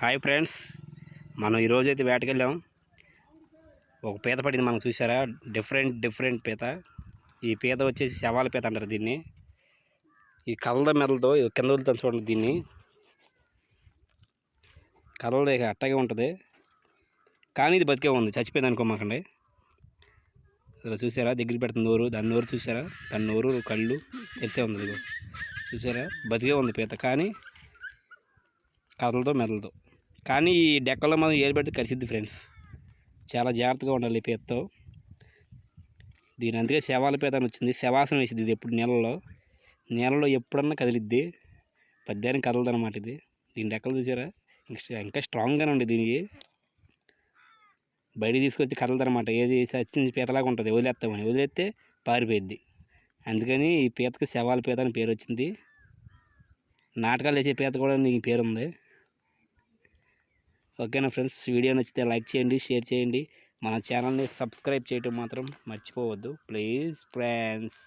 Hi friends మనం ఈరోజు అయితే వేటకెళ్ళాం ఒక పీత పడింది మనం చూసారా డిఫరెంట్ డిఫరెంట్ పీత. ఈ పీత వచ్చేసి శవాల పీత అంటారు దీన్ని. ఈ కలద మెదలతో కింద వదులుతాను చూడండి దీన్ని. కలద అట్టగా అట్టగే ఉంటుంది. కానీ ఇది బతికే ఉంది చచ్చిపోయింది అనుకోమాకండి. ఇలా చూసారా దగ్గర పెడుతుంది నోరు దాని నోరు చూసారా దాని నోరు కళ్ళు తెలిసే ఉంది ఇదిగో. చూసారా బతికే ఉంది పీత. కానీ కథలతో మెదలతో కానీ ఈ డెక్కలో మనం ఏలు కలిసిద్ది ఫ్రెండ్స్. చాలా జాగ్రత్తగా ఉండాలి పీతతో. దీని అందుకే శవాల పీత అని వచ్చింది. శవాసనం వేసింది ఇది ఎప్పుడు నీళ్ళలో నీళ్ళలో ఎప్పుడన్నా కదిలిద్ది. పద్యానికి కదలదు అనమాట ఇది. దీని డెక్కలు చూసారా? ఇంకా ఇంకా స్ట్రాంగ్గానే ఉంది దీనికి. బయట తీసుకొచ్చి కదలదు అనమాట ఏది సచ్చిన పీతలాగా ఉంటుంది. వదిలేస్తామని. వదిలేస్తే పారిపోయిద్ది. అందుకని ఈ పీతకి శవాల పీత అని పేరు వచ్చింది. నాటకాలు వేసే పీత కూడా నీకు పేరు ఉంది ఓకేనా ఫ్రెండ్స్? వీడియో నచ్చితే లైక్ చేయండి షేర్ చేయండి. మన ఛానల్ని సబ్స్క్రైబ్ చేయడం మాత్రం మర్చిపోవద్దు. Please friends.